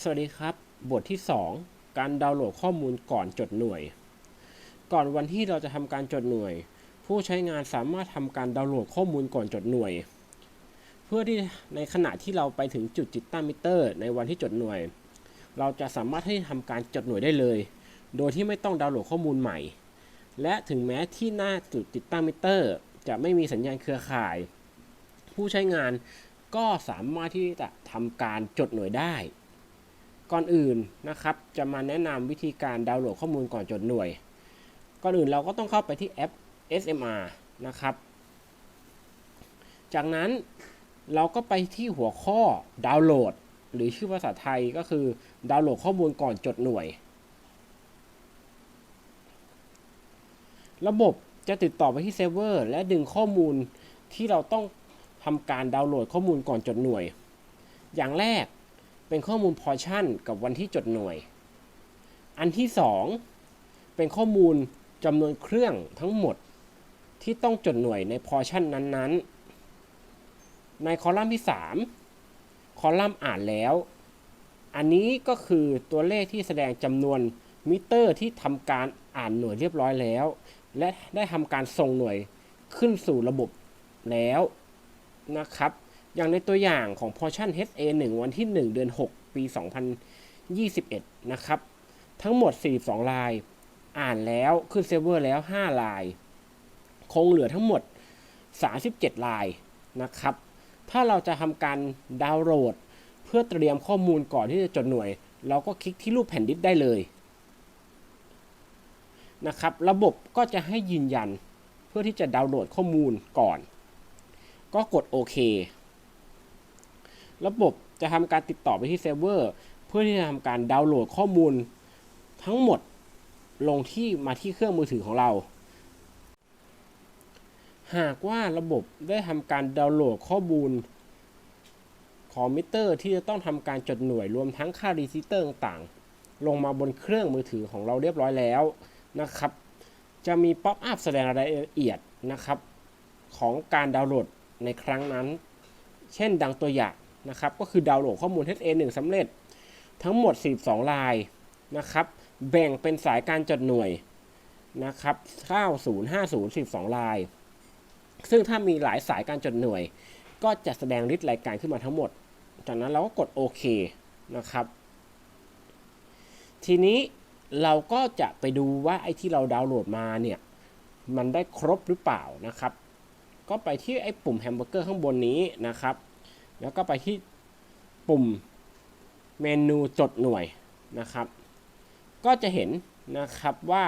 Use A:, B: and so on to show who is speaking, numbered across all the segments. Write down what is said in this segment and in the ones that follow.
A: สวัสดีครับ บทที่ 2 การดาวน์โหลดข้อมูลก่อนจดหน่วย ก่อนวันที่เราจะทำการจดหน่วย ผู้ใช้งานสามารถทำการดาวน์โหลดข้อมูลก่อนจดหน่วย เพื่อที่ในขณะที่เราไปถึงจุดติดตั้งมิเตอร์ ในวันที่จดหน่วย เราจะสามารถให้ทำการจดหน่วยได้เลย โดยที่ไม่ต้องดาวน์โหลดข้อมูลใหม่ และถึงแม้ที่หน้าจุดติดตั้งมิเตอร์ จะไม่มีสัญญาณเครือข่าย ผู้ใช้งานก็สามารถที่จะทำการจดหน่วยได้ ก่อนอื่นนะครับ จะมาแนะนำวิธีการดาวน์โหลดข้อมูลก่อนจดหน่วย ก่อนอื่นเราก็ต้องเข้าไปที่แอป SMR นะครับ จากนั้นเราก็ไปที่หัวข้อดาวน์โหลด หรือชื่อภาษาไทยก็คือดาวน์โหลดข้อมูลก่อนจดหน่วย ระบบจะติดต่อไปที่เซิร์ฟเวอร์ และดึงข้อมูลที่เราต้องทำการดาวน์โหลดข้อมูลก่อนจดหน่วย อย่างแรก เป็นข้อมูลพอชั่นกับวันที่จดหน่วย อันที่ 2 เป็นข้อมูลจำนวนเครื่องทั้งหมดที่ต้องจดหน่วยในพอชั่นนั้นๆ ในคอลัมน์ที่ 3 คอลัมน์อ่านแล้ว อันนี้ก็คือตัวเลขที่แสดงจำนวนมิเตอร์ที่ทำการอ่านหน่วยเรียบร้อยแล้ว และได้ทำการส่งหน่วยขึ้นสู่ระบบแล้วนะครับ อย่างในตัวอย่างของ Portion HA1 วันที่ 1 เดือน 6 ปี 2021 นะครับ ทั้งหมด 42 ลาย อ่านแล้วขึ้นเซิร์ฟเวอร์แล้ว 5 ลาย คงเหลือทั้งหมด 37 ลายนะครับ ถ้าเราจะทำการดาวน์โหลด เพื่อเตรียมข้อมูลก่อนที่จะจดหน่วย เราก็คลิกที่รูปแผ่นดิสได้เลยนะครับ ระบบก็จะให้ยืนยันเพื่อที่จะดาวน์โหลดข้อมูลก่อน ก็กดโอเค ระบบจะทำการติดต่อไปที่เซิร์ฟเวอร์ เพื่อที่จะทำการดาวน์โหลดข้อมูลทั้งหมดลงที่มาที่เครื่องมือถือของเรา หากว่าระบบได้ทำการดาวน์โหลดข้อมูลของมิเตอร์ที่จะต้องทำการจดหน่วยรวมทั้งค่ารีซิเตอร์ต่างๆ ลงมาบนเครื่องมือถือของเราเรียบร้อยแล้วนะครับ จะมีป๊อปอัพแสดงรายละเอียดนะครับ ของการดาวน์โหลดในครั้งนั้น เช่นดังตัวอย่าง นะครับก็คือดาวน์โหลดข้อมูล HA1 สำเร็จ ทั้งหมด 42 ลายนะครับแบ่งเป็นสายการจดหน่วยนะครับ9050 12 ลาย ซึ่งถ้ามีหลายสายการจดหน่วย ก็จะแสดงลิสต์รายการขึ้นมาทั้งหมด จากนั้นเราก็กดโอเคนะครับ ทีนี้เราก็จะไปดูว่าไอ้ที่เราดาวน์โหลดมาเนี่ย มันได้ครบหรือเปล่านะครับ ก็ไปที่ไอ้ปุ่มแฮมเบอร์เกอร์ข้างบนนี้นะครับ แล้วก็ไปที่ปุ่มเมนูจดหน่วยนะครับ ก็จะเห็นนะครับว่า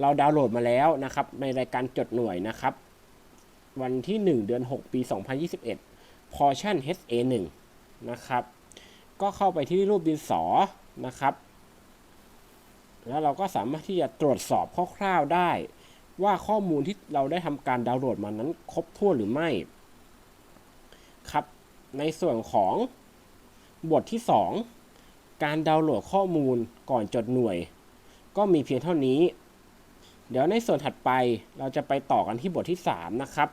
A: เราดาวน์โหลดมาแล้วนะครับ ในรายการจดหน่วยนะครับ วันที่ 1 เดือน 6 ปี 2021 portion HA1 นะครับ ก็เข้าไปที่รูปดินสอนะครับ แล้วเราก็สามารถที่จะตรวจสอบคร่าวๆได้ ว่าข้อมูลที่เราได้ทำการดาวน์โหลดมานั้นครบถ้วนหรือไม่ ในส่วนของบทที่ 2 การดาวน์โหลดข้อมูลก่อนจดหน่วย ก็มีเพียงเท่านี้ เดี๋ยวในส่วนถัดไปเราจะไปต่อกันที่บทที่ 3 นะครับ